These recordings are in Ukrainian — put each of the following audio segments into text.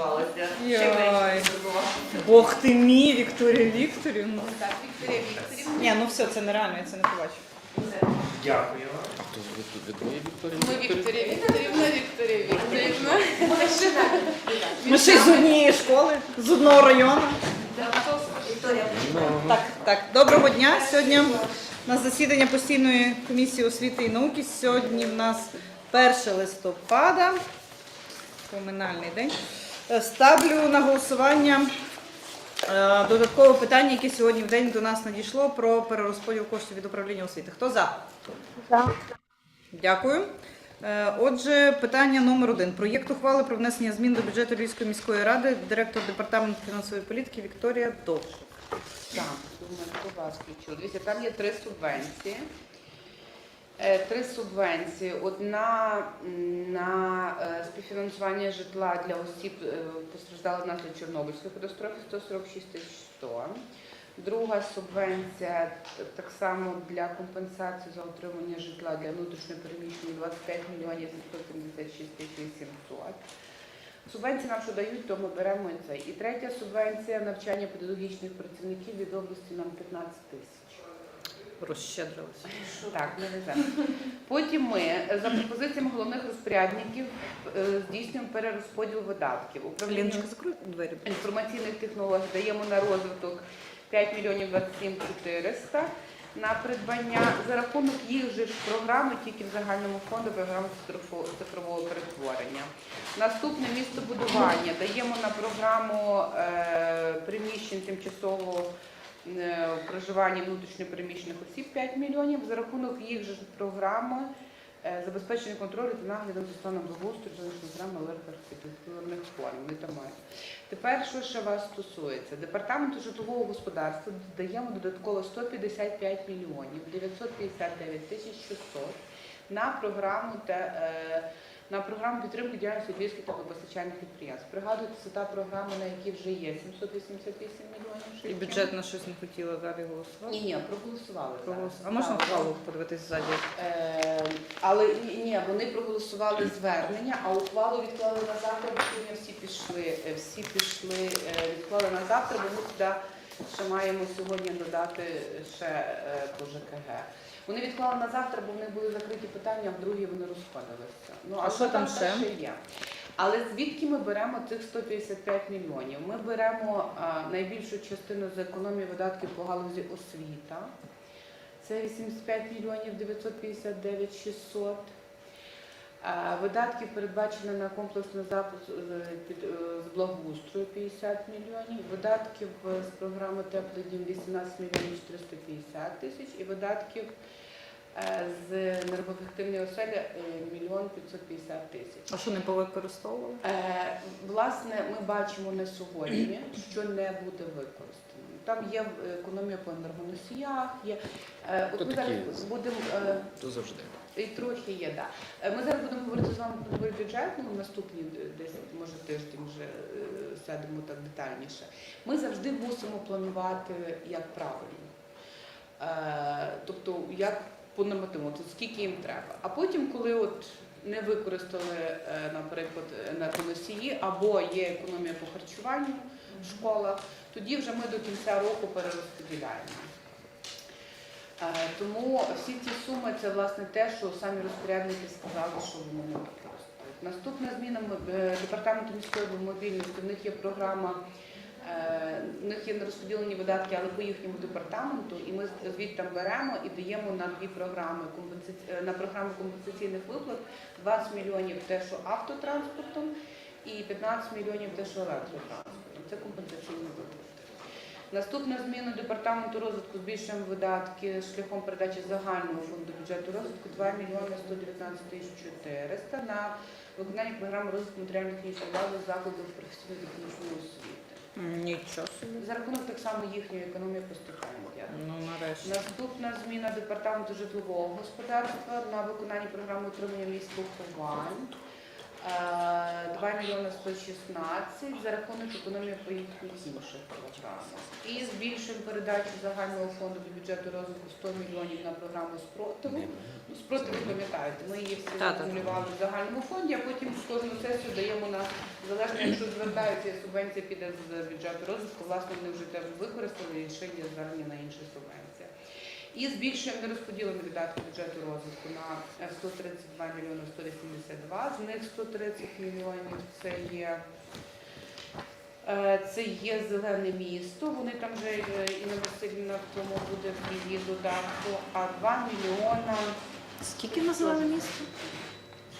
відбувалося. Ще менше відбувалося. Бог ти мій, Вікторія Вікторівна. Так, Вікторія Вікторівна. Ні, ну все, це нереально, я це не побачу. Дякую. А хто ви тут ви двоє Вікторія? Ми Вікторія Вікторівна, Вікторія Вікторівна. Ми ще з однієї школи, з одного району. Вікторія. Так, так. Доброго дня. Сьогодні на засідання постійної комісії освіти і науки. Сьогодні в нас 1 листопада, поминальний день. Е, Ставлю на голосування е, додаткове питання, яке сьогодні в день до нас надійшло про перерозподіл коштів від управління освіти. Хто за? Дякую. Е, Отже, питання номер один. Проєкт ухвали про внесення змін до бюджету Львівської міської ради, директор департаменту фінансової політики Вікторія Довжик. Так, думаю, вас включив. Дивіться, там є три субвенції. Е, Три субвенції. Одна на е, співфінансування житла для осіб е, постраждалих внаслідок Чорнобильської катастрофи 146 тисяч 100. Друга субвенція так само для компенсації за отримання житла для внутрішньопереміщених 25 мільйонів 776 тисяч 800. Субвенції нам що дають, то ми беремо і це. І третя субвенція навчання педагогічних працівників від області нам 15 тисяч. Розщедрилися. Так, не везе. Потім ми за пропозиціями головних розпорядників е, здійснюємо перерозподіл видатків. Управління Ліночка, закрой двері. інформаційних технологій даємо на розвиток 5 мільйонів 27 400 на придбання за рахунок їх же ж програми, тільки в загальному фонду програми цифрового перетворення. Наступне містобудування даємо на програму е, приміщень тимчасового проживання внутрішньопереміщених осіб 5 мільйонів за рахунок їх же програми е, забезпечення контролю та наглядом за станом благоустрою жилищних програм архітектурних форм. Вони там мають. Тепер, що ще вас стосується? Департаменту житлового господарства даємо додатково 155 мільйонів 959 тисяч 600 на програму та е, на програму підтримки діяльності львівських та постачальних підприємств. Пригадуєте, це та програма, на якій вже є 788 мільйонів. І бюджет на щось не хотіла далі голосувати. Ні, ні, проголосували. Проголос-. А можна ухвалу подивитись ззаді? Е, але ні, ні, вони проголосували звернення, а ухвалу відклали на завтра, бо сьогодні всі пішли, е, всі пішли, е, відклали на завтра, бо ми туди ще маємо сьогодні додати ще е, по ЖКГ. Вони відклали на завтра, бо в них були закриті питання, а в другі вони розпадалися. Ну, А що там ще? є. Але звідки ми беремо цих 155 мільйонів? Ми беремо а, найбільшу частину з економії видатків по галузі освіта. Це 85 мільйонів 959 600. А, Видатків передбачено на комплексний запуск е, під- е, з благоустрою 50 мільйонів, видатків е, з програми «Теплий дім» 18 мільйонів 450 тисяч і видатків з енергоефективної оселі е, мільйон 550 тисяч. А що не повикористовували? Е, Власне, ми бачимо на сьогодні, що не буде використано. Там є е, економія по енергоносіях, є. е, От ми зараз будемо е, То завжди. і трохи є, да. Е, Ми зараз будемо говорити з вами про бюджет, ну наступні десь може тиждень вже е, сядемо так детальніше. Ми завжди мусимо планувати як правильно. Е, Тобто, як по нормативу, то скільки їм треба. А потім, коли от не використали, е, наприклад, енергоносії або є економія по харчуванню в школах, тоді вже ми до кінця року перерозподіляємо. Е, Тому всі ці суми це власне те, що самі розпорядники сказали, що вони не використають. Наступна зміна е, департаменту міської мобільності. В них є програма, в них є нерозподілені видатки, але по їхньому департаменту, і ми звідти беремо і даємо на дві програми е, на програму компенсаційних виплат 20 мільйонів те, що автотранспортом, і 15 мільйонів те, що електротранспортом. Це компенсаційні виплати. Наступна зміна департаменту розвитку збільшуємо видатки шляхом передачі загального фонду бюджету розвитку 2 мільйони 119 тисяч 400 на виконання програми розвитку матеріально-технічної бази закладів професійно-технічної освіти. Нічого собі. За рахунок так само їхньої економії по. Ну, нарешті. Наступна зміна департаменту житлового господарства на виконання програми утримання міських ховань. Е, 2 мільйони 116 за рахунок економії по їхніх інших програмах. І збільшуємо передачу загального фонду до бюджету розвитку 100 мільйонів на програму спротиву. Ну, Спротив, ви пам'ятаєте, ми її всі Та-та. акумулювали в загальному фонді, а потім з кожну сесію даємо на залежно, якщо звертаються, субвенція піде з бюджету розвитку, власне, вони вже теж використали і ще є звернення на інші субвенції. І збільшуємо нерозподілені видатки бюджету розвитку на е, 132 мільйони 182, з них 130 мільйонів це є. е, Це є зелене місто. Вони там вже е, Інна Васильівна в тому буде в її додатку. А 2 мільйона Скільки називали місто?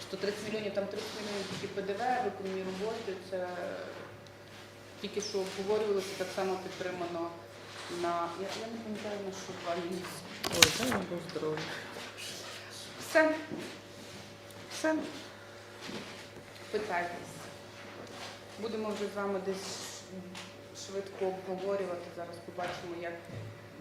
130 мільйонів, там 30 мільйонів тільки ПДВ, виконані роботи. Це тільки що обговорювалося, так само підтримано на я, я не пам'ятаю на що два місяці. Ой, дай вам Бог здоров'я. Все, Все. питайтесь. Будемо вже з вами десь швидко обговорювати. Зараз побачимо, як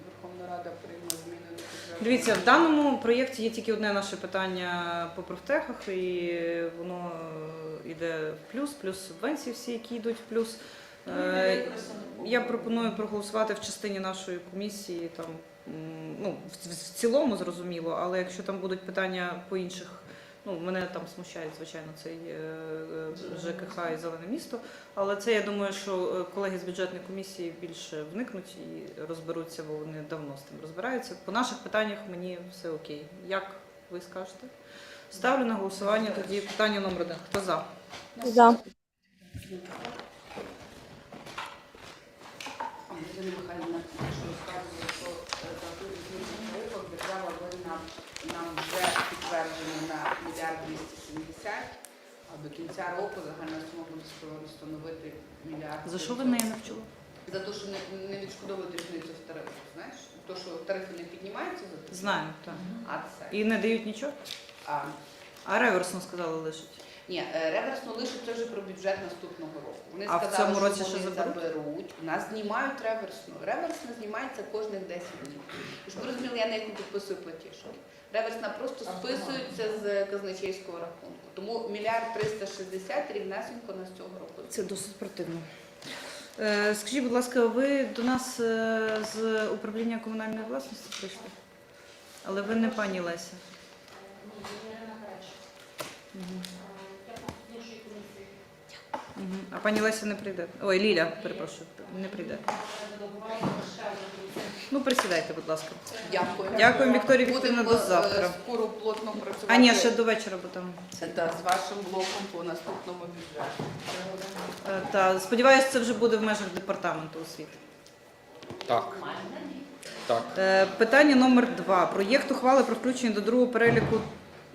Верховна Рада прийме зміни до бюджету. Дивіться, в даному проєкті є тільки одне наше питання по профтехах, і воно е, йде в плюс, плюс субвенції всі, які йдуть в плюс. Е, Я пропоную проголосувати в частині нашої комісії, там, ну, в, цілому зрозуміло, але якщо там будуть питання по інших, ну, мене там смущає, звичайно, цей е, е, ЖКХ і зелене місто. Але це я думаю, що колеги з бюджетної комісії більше вникнуть і розберуться, бо вони давно з тим розбираються. По наших питаннях мені все окей. Як ви скажете? Ставлю на голосування тоді питання номер один. Хто за? За. Ірина Михайлівна, що розказує, що ту різницю тарифах держава винна нам вже підтверджено на мільярд 270, а до кінця року загальна сума буде становити мільярд. За що ви неї навчили? За те, що не, не відшкодовують різницю в тарифах, знаєш? То, що тарифи не піднімаються за те, Знаю, так. а це. І не дають нічого? А, А реверсно сказали лишить. Ні, е, реверсно лише це вже про бюджет наступного року. Вони А в сказали, цьому році що вони заберуть? заберуть. У нас знімають реверсно. Реверсно знімається кожних 10 днів. Щоб ви розуміли, я не підписую платіжки. Реверсна просто списується з казначейського рахунку. Тому мільярд 360 рівнесенько на з цього року. Це досить противно. Е, Скажіть, будь ласка, ви до нас е, з управління комунальної власності прийшли? Але ви не пані Леся. Мгм. Мгм. А пані Леся не прийде. Ой, Ліля, перепрошую, не прийде. Ну, присідайте, будь ласка. Дякую. Дякую, Вікторія Вікторівна, Будемо до завтра. е, скоро плотно працювати. А ні, ще до вечора, бо там. Та, з вашим блоком по наступному бюджету. Е, Та сподіваюся, це вже буде в межах департаменту освіти. Так. Так. Е, Питання номер два. Проєкт ухвали про включення до другого переліку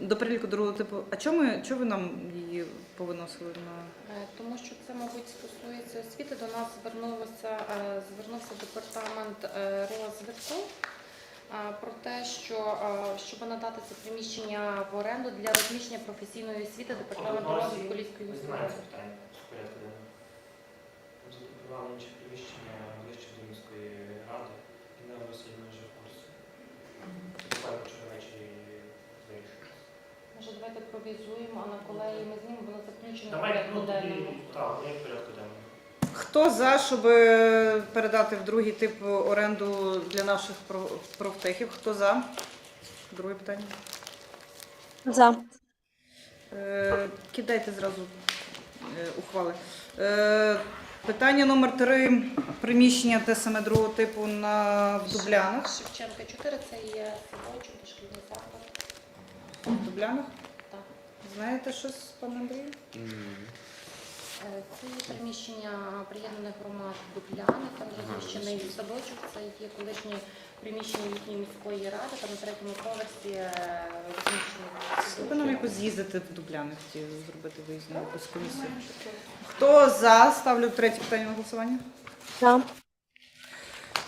до переліку другого типу. А чому чому ви нам її повиносили на Е, Тому що це, мабуть, стосується освіти. До нас звернулося, е, звернувся департамент е, розвитку про те, що щоб надати це приміщення в оренду для розміщення професійної освіти департаменту розвитку міської знаєте питання з порядку. Запропонували інші приміщення ближче до міської ради, і на Васильівна вже в курсі. Буквально вчора ввечері вирішили. Може, давайте провізуємо, а на колегії ми знімемо, воно заключено в порядку ну тоді, так, я порядку денному. хто за, щоб е, передати в другий тип оренду для наших про- профтехів? Хто за? Друге питання. За. Е, Кидайте зразу е, ухвали. Е, Питання номер три. Приміщення те саме другого типу на в Дублянах. Шевченка 4 це є садочок, дошкільний заклад. В Дублянах. Знаєте щось, пане Андрію? М. Е, Це приміщення приєднаних громад Дубляни, там розміщений розумію. садочок, це є колишнє приміщення їхньої міської ради, там на третьому поверсі е, розміщений Ви нам якось з'їздити в Дубляни, хотіли зробити виїзну якусь комісію. Хто за? Ставлю третє питання на голосування. За.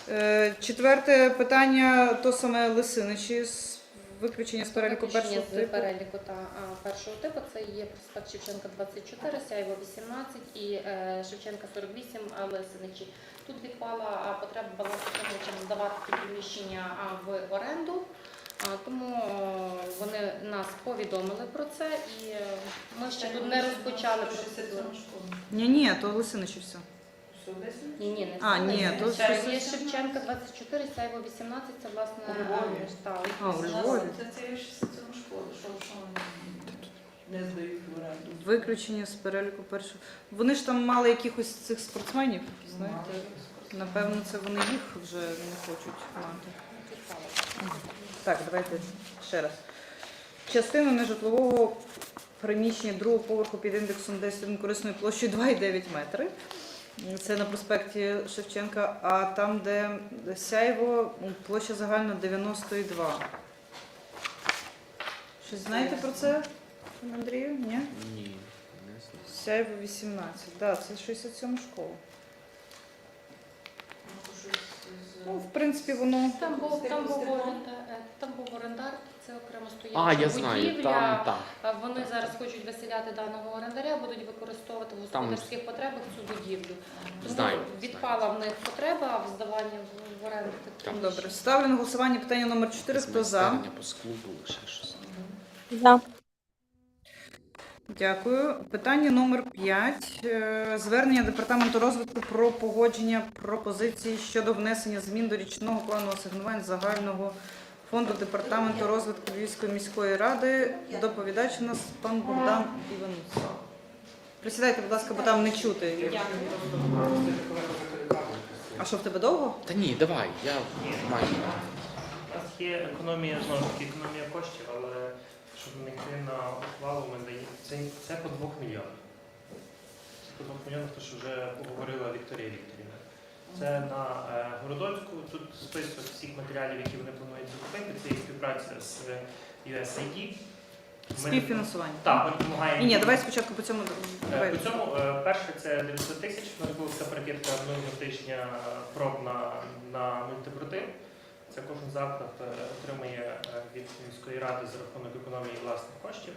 Е, Четверте питання то саме Лисиничі з виключення з переліку Виключення першого з типу. переліку та а, першого типу це є проспект Шевченка 24, Сяйво 18 і е, Шевченка 48, але Синичі. Тут відпала а, потреба балансовичем здавати ці приміщення а, в оренду. А, Тому о, вони нас повідомили про це, і е, ми ще тут не розпочали процедуру. Ні, ні, то Лисиничі все. Ні, ні, не А, ні, Це то ще є Шевченка 24, Сяйво 18, це власне У Львові. е. А, у Львові. Це це ж цьому школи, що що вони не здають в оренду. Виключення з переліку першого. Вони ж там мали якихось цих спортсменів, знаєте. Напевно, це вони їх вже не хочуть мати. Так, давайте ще раз. Частину нежитлового приміщення другого поверху під індексом 10 корисною площею 2,9 метри. Це на проспекті Шевченка, а там, де Сяйво, площа загальна 92. Щось знаєте про це, пане Андрію? Ні? Ні, не знаю. Сяйво 18. Так, да, це 67 школа. Ну, в принципі, воно. Там був, там був е, там був орендар, це окремо стояча А, я знаю, будівля. там, там. А Вони зараз хочуть виселяти даного орендаря, будуть використовувати в Там- господарських потребах цю будівлю. Тому Знаю, відпала в них потреба в здаванні в- в оренду таких Там. Добре. Ставлю на голосування питання номер 4. Хто за? Майстерня по склу було ще щось. За. Дякую. Питання номер 5. Звернення департаменту розвитку про погодження пропозицій щодо внесення змін до річного плану асигнувань загального фонду департаменту розвитку Львівської міської ради. Доповідач у нас пан Богдан Іванус. Присідайте, будь ласка, бо там не чути. А що в тебе довго? Та ні, давай, я маю. У нас є економія, знову ж таки, економія коштів, але щоб не йти на ухвалу, ми даємо. Це, це по 2 мільйонах. Це по 2 мільйонах, то що вже поговорила Вікторія Вікторівна. Це на е, Городоцьку. Тут список всіх матеріалів, які вони планують закупити. Це і співпраця з USAID. Ми- Співфінансування. Так, ми допомагаємо. Ні, ні, давай спочатку по цьому. Е, Давай. По цьому е, перше це 900 тисяч. У нас була така перекидка минулого тижня проб на, на мультипротин. Це кожен заклад е, отримує е, від міської ради за рахунок економії власних коштів.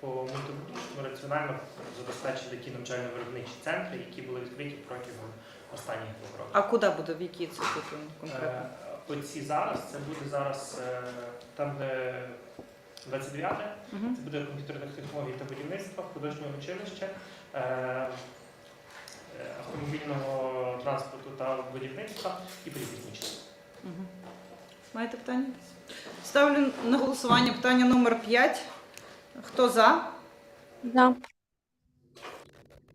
По мультипротину, щоб ми раціонально забезпечили такі навчально-виробничі центри, які були відкриті протягом останніх двох років. А куди буде, в якій це тут конкретно? Е, Оці зараз це буде зараз е, там, де 29 Мгм. це буде комп'ютерних технологій та будівництва, художнього училища, е, автомобільного транспорту та будівництва і політехнічного. Мгм. Маєте питання? Ставлю на голосування питання номер 5. Хто за? За.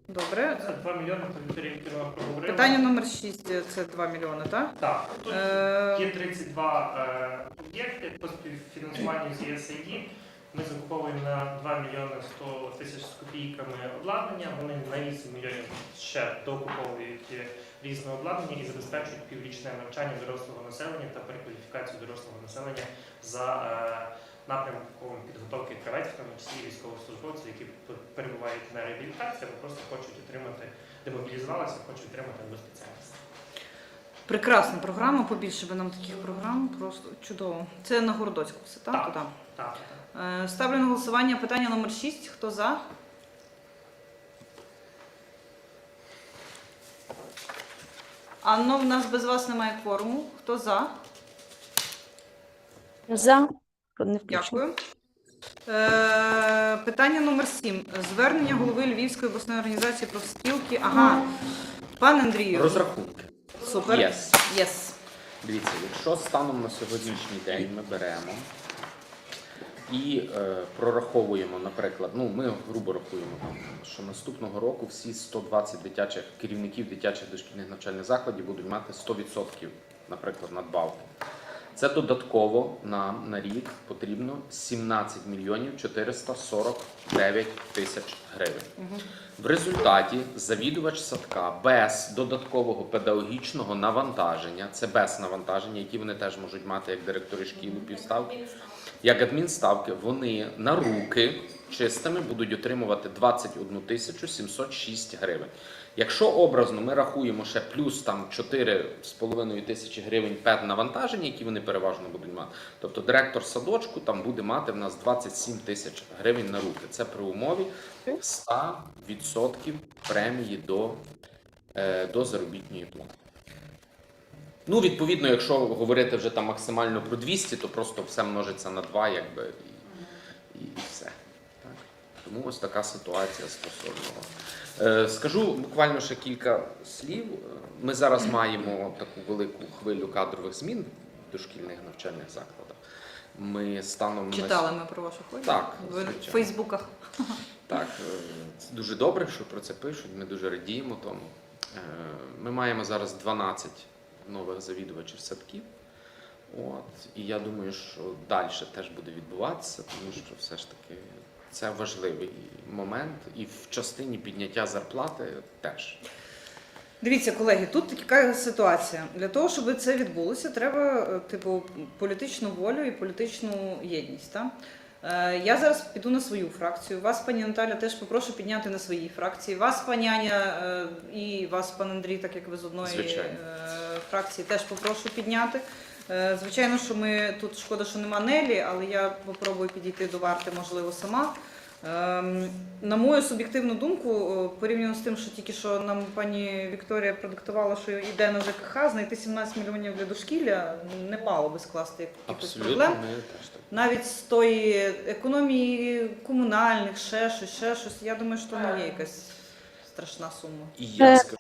Добре. Це 2 мільйони, то Вікторія Вікторівна проговорила. Питання номер 6 це 2 мільйони, так? Так, тут Е, є 32 е, об'єкти по співфінансуванню з ESAID. Ми закуповуємо на 2 мільйони 100 тисяч з копійками обладнання. Вони на 8 мільйонів ще докуповують е, різне обладнання і забезпечують піврічне навчання дорослого населення та перекваліфікацію дорослого населення за е, напрямком підготовки кравець, в тому числі військовослужбовців, які перебувають на реабілітації або просто хочуть отримати, демобілізувалися, хочуть отримати нову спеціальність. прекрасна програма, побільше би нам таких програм, просто чудово. Це на Городоцьку все, так? Так. Так, так. Е, Ставлю на голосування питання номер 6. Хто за? Анно, в нас без вас немає кворуму. Хто за? За. Не включено. Дякую. Е, питання номер 7. Звернення голови Львівської обласної організації профспілки. Ага. Пан Андрію. Розрахунки. Супер. Єс. Єс. Дивіться, якщо станом на сьогоднішній день ми беремо і е, прораховуємо, наприклад, ну ми грубо рахуємо, там, що наступного року всі 120 дитячих керівників дитячих дошкільних навчальних закладів будуть мати 100%, наприклад, надбавки. Це додатково нам на рік потрібно 17 мільйонів 449 тисяч гривень. В результаті завідувач садка без додаткового педагогічного навантаження, це без навантаження, які вони теж можуть мати як директори шкіл у півставки, як адмінставки, вони на руки чистими будуть отримувати 21 тисячу 706 гривень. Якщо образно ми рахуємо ще плюс там 4,5 тисячі гривень пед навантаження, які вони переважно будуть мати, тобто директор садочку там буде мати в нас 27 тисяч гривень на руки. Це при умові 100% премії до, е, до заробітної плати. Ну, відповідно, якщо говорити вже там максимально про 200, то просто все множиться на 2, якби, і, і, і все. Так. Тому ось така ситуація стосовно. Е, скажу буквально ще кілька слів. Ми зараз маємо таку велику хвилю кадрових змін в дошкільних навчальних закладах. Ми станом на Читали ми про вашу хвилю Так, в. Фейсбуках. Так, е, дуже добре, що про це пишуть. Ми дуже радіємо тому. Е, Ми маємо зараз 12 нових завідувачів садків. От, і я думаю, що далі теж буде відбуватися, тому що все ж таки це важливий момент, і в частині підняття зарплати теж. Дивіться, колеги, тут така ситуація. Для того, щоб це відбулося, треба е, типу політичну волю і політичну єдність. Та? Е, Я зараз піду на свою фракцію. Вас, пані Наталя, теж попрошу підняти на своїй фракції. Вас, пані Аня, е, і вас, пан Андрій, так як ви з одної Звичайно. фракції, теж попрошу підняти. Е, Звичайно, що ми тут шкода, що нема Нелі, але я попробую підійти до варти, можливо, сама. Ем, На мою суб'єктивну думку, порівняно з тим, що тільки що нам пані Вікторія продиктувала, що йде на ЖКХ, знайти 17 мільйонів для дошкілля не мало би скласти якихось проблем. так. Навіть з тої економії комунальних, ще щось, ще щось. Я думаю, що не є якась страшна сума. І я Е, скажу.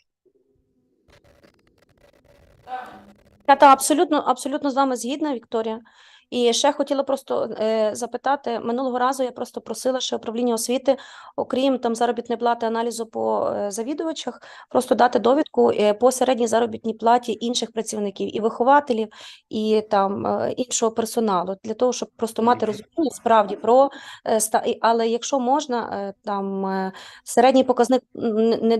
Я та абсолютно, абсолютно з вами згідна, Вікторія. І ще хотіла просто е, запитати, минулого разу я просто просила ще управління освіти, окрім там заробітної плати аналізу по е, завідувачах, просто дати довідку е, по середній заробітній платі інших працівників, і вихователів, і там е, іншого персоналу, для того, щоб просто мати розуміння справді про е, ста- але якщо можна, е, там е, середній показник не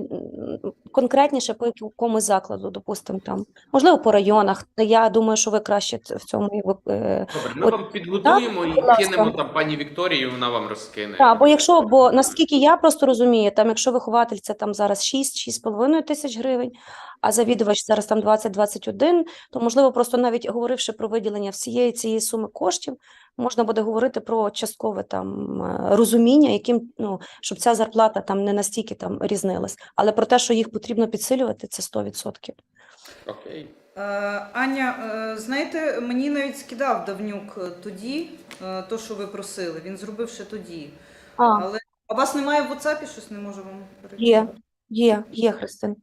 конкретніше по якомусь закладу, допустимо, там можливо по районах. Я думаю, що ви краще в цьому е, Добре, ми от- вам підготуємо будь і ласка. кинемо там пані Вікторії, вона вам розкине. Так, бо якщо, бо наскільки я просто розумію, там якщо вихователь це там зараз 6-6,5 тисяч гривень, а завідувач зараз там 20-21, то можливо просто навіть говоривши про виділення всієї цієї суми коштів, можна буде говорити про часткове там е, розуміння, яким ну щоб ця зарплата там не настільки там різнилась, але про те, що їх потрібно підсилювати, це 100%. Окей. Е, Аня, е, знаєте, мені навіть скидав давнюк е, тоді, то, що ви просили. Він зробив ще тоді. А, Але а вас немає в WhatsApp, щось не можу вам перекинути? є, є, є, Христин.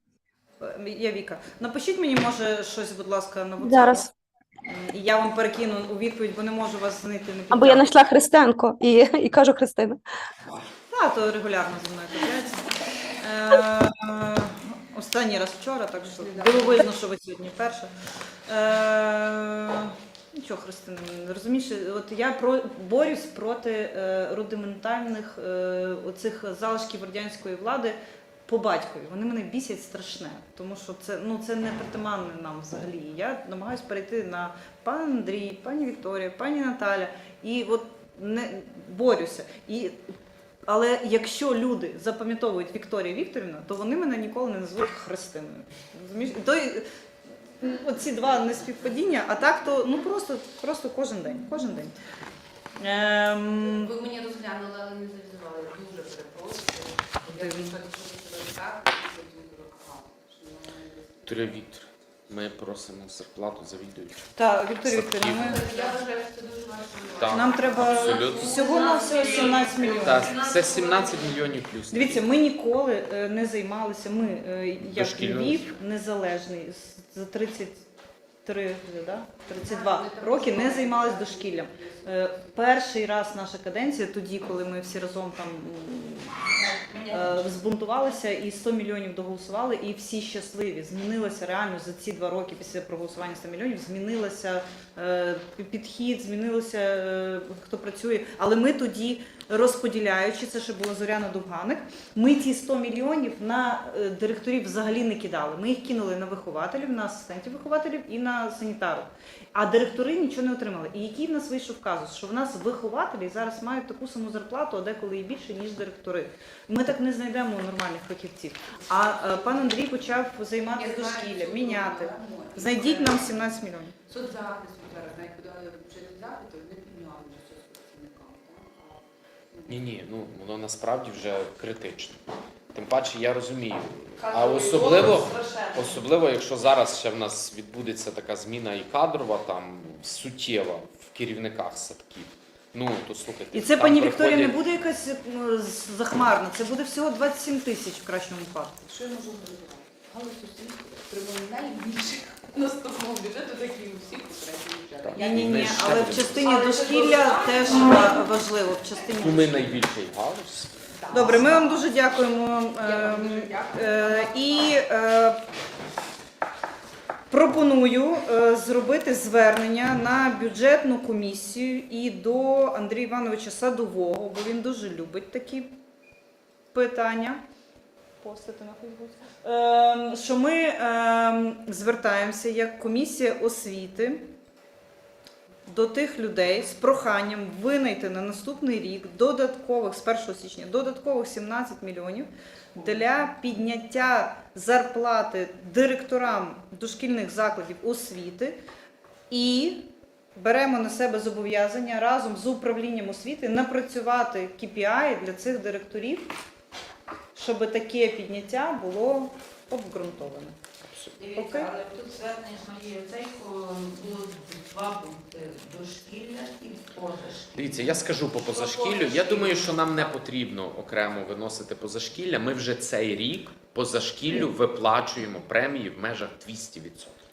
Я Віка. Напишіть мені, може, щось, будь ласка, на WhatsApp. Зараз. І я вам перекину у відповідь, бо не можу вас знайти. не Або я знайшла Христенко і, і кажу Христина. Та, то регулярно зі мною трапляється. Е, Останній раз вчора, так що дивовижно, що ви сьогодні перша. Е, Нічого, Христина, розумієш, от я про борюсь проти е, рудиментальних е, оцих залишків радянської влади по батькові. Вони мене бісять страшне, тому що це ну це не притаманне нам взагалі. Я намагаюся перейти на пан Андрій, пані Вікторія, пані Наталя, і от не борюся. І але якщо люди запам'ятовують Вікторія Вікторівна, то вони мене ніколи не назвуть Христиною. Розумієш? Той, оці два неспівпадіння, а так то ну просто, просто кожен день. Кожен день. Ем, Ви мені розглянули, але не завізували. Дуже перепрошую. Я Дивно. вийшла, що це так, дорога. Вікторія Віктор, ми просимо зарплату завідуючу. та, Вікторія Вікторівна, ми, Я вважаю, що це дуже важливо. Так, нам треба абсолютно. всього на всього 17 мільйонів. Так, це 17 мільйонів плюс. Дивіться, ми ніколи е, не займалися. Ми, е, як Дошкільною Львів, незалежний з- за 33, да? 32 роки не займалися дошкіллям. Е, Перший раз наша каденція, тоді, коли ми всі разом там м, збунтувалися і 100 мільйонів доголосували, і всі щасливі. Змінилося реально за ці два роки після проголосування 100 мільйонів. Змінилося е, підхід, змінилося е, хто працює. Але ми тоді, розподіляючи це, ще була Зоряна Довганик, ми ті 100 мільйонів на е, директорів взагалі не кидали. Ми їх кинули на вихователів, на асистентів вихователів і на санітарів. А директори нічого не отримали. І який в нас вийшов казус, що в нас вихователі зараз мають таку саму зарплату, а деколи і більше, ніж директори. Ми так не знайдемо нормальних фахівців. А е, пан Андрій почав займатися Я знаю, дошкіллям, суд міняти. Знайдіть нам 17 мільйонів. Соцзахисту зараз, навіть подали вчити запит, не підняли вже соцпрацівникам. так? Ну, Ні, ні, ну воно насправді вже критично. Тим паче я розумію. А особливо, особливо, якщо зараз ще в нас відбудеться така зміна і кадрова, там суттєва в керівниках садків. Ну то слухайте, І це пані Вікторія не буде якась м, захмарна, це буде всього 27 тисяч в кращому випадку. Що я можу гарантувати? Галузь освіти отримує найбільше наступного бюджету, так і у всіх попередніх. Ні, ні, ні, але в частині дошкілля теж важливо. В частині Ну, ми найбільший галузь. Добре, ми вам дуже дякуємо. Ем, е, І е, пропоную е, зробити звернення на бюджетну комісію і до Андрія Івановича Садового, бо він дуже любить такі питання. Постити на Фейсбуці. Ем, Що ми ем, звертаємося як комісія освіти до тих людей з проханням винайти на наступний рік додаткових з 1 січня додаткових 17 мільйонів для підняття зарплати директорам дошкільних закладів освіти і беремо на себе зобов'язання разом з управлінням освіти напрацювати KPI для цих директорів, щоб таке підняття було обґрунтоване. Дивіться, Окей. але тут звернення з моєю оцейко було два пункти дошкілля і позашкілля. Дивіться, я скажу по позашкіллю. Я думаю, що нам не потрібно окремо виносити позашкілля. Ми вже цей рік позашкіллю виплачуємо премії в межах 200%.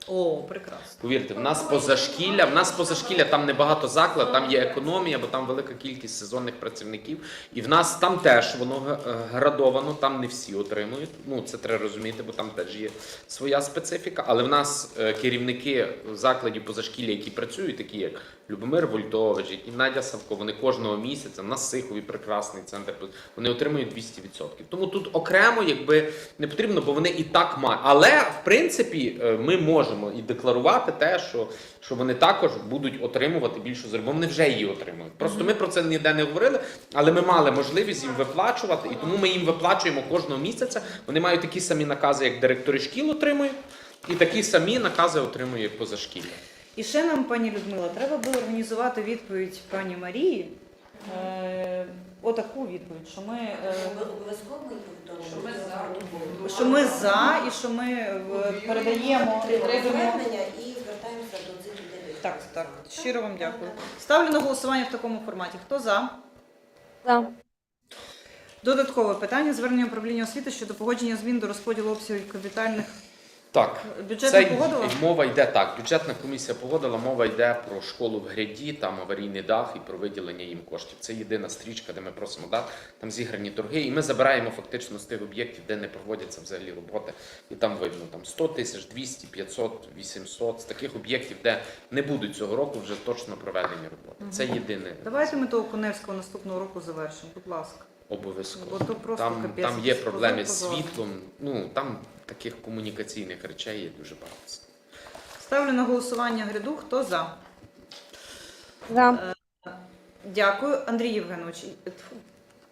О, прекрасно. Повірте, в нас позашкілля, в нас позашкілля там небагато заклад, там є економія, бо там велика кількість сезонних працівників. І в нас там теж воно е, градовано, там не всі отримують. Ну це треба розуміти, бо там теж є своя специфіка. Але в нас е, керівники закладів позашкілля, які працюють, такі як Любомир Вольтович, і Надя Савко, вони кожного місяця на Сихові прекрасний центр. Вони отримують 200%. Тому тут окремо, якби не потрібно, бо вони і так мають. Але в принципі е, ми можемо і декларувати те, що, що вони також будуть отримувати більшу заробітку. Вони вже її отримують. Просто ми про це ніде не говорили, але ми мали можливість їм виплачувати, і тому ми їм виплачуємо кожного місяця. Вони мають такі самі накази, як директори шкіл отримують, і такі самі накази отримує позашкілля. І ще нам, пані Людмила, треба було організувати відповідь пані Марії. Отаку відповідь, що ми, е, Що ми за що ми за і що ми е, передаємо. робимо- звернення і звертаємося до цих людей. Так, так. Щиро вам дякую. Ставлю на голосування в такому форматі. Хто за? За. Додаткове питання звернення управління освіти щодо погодження змін до розподілу обсягів капітальних Так, бюджету Це погодила? мова йде так. Бюджетна комісія погодила, мова йде про школу в гряді, там аварійний дах і про виділення їм коштів. Це єдина стрічка, де ми просимо дати. Там зіграні торги, і ми забираємо фактично з тих об'єктів, де не проводяться взагалі роботи. І там видно там 100 тисяч, 200, 500, 800. З таких об'єктів, де не будуть цього року вже точно проведені роботи. Це єдине Давайте ми того Коневського наступного року завершимо, будь ласка. обов'язково. Бо то просто Там, капець. там є проблеми з позор. світлом. Ну там таких комунікаційних речей є дуже багато. Ставлю на голосування гряду. Хто за? За. Дякую, Андрій Євгенович. Тьфу.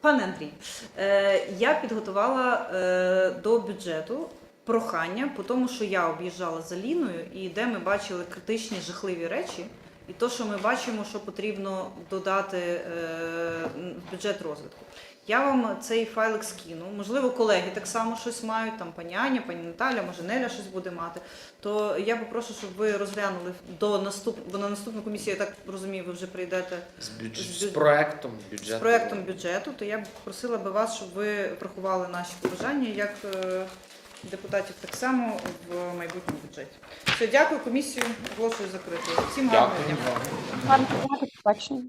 Пане Андрій, е, я підготувала е, до бюджету прохання по тому, що я об'їжджала за Ліною і де ми бачили критичні жахливі речі, і то, що ми бачимо, що потрібно додати е, в бюджет розвитку. Я вам цей файлик скину. Можливо, колеги так само щось мають, там пані Аня, пані Наталя, може Неля щось буде мати. То я попрошу, щоб ви розглянули до наступ... бо на наступну комісію, я так розумію, ви вже прийдете З, бюдж... З з проектом бюджету. з проектом бюджету, то я б просила би вас, щоб ви врахували наші побажання як е, депутатів так само в майбутньому бюджеті. Все, дякую, комісію оголошую закритою. Всім гарного Дякую. дня. Гарно, побачення.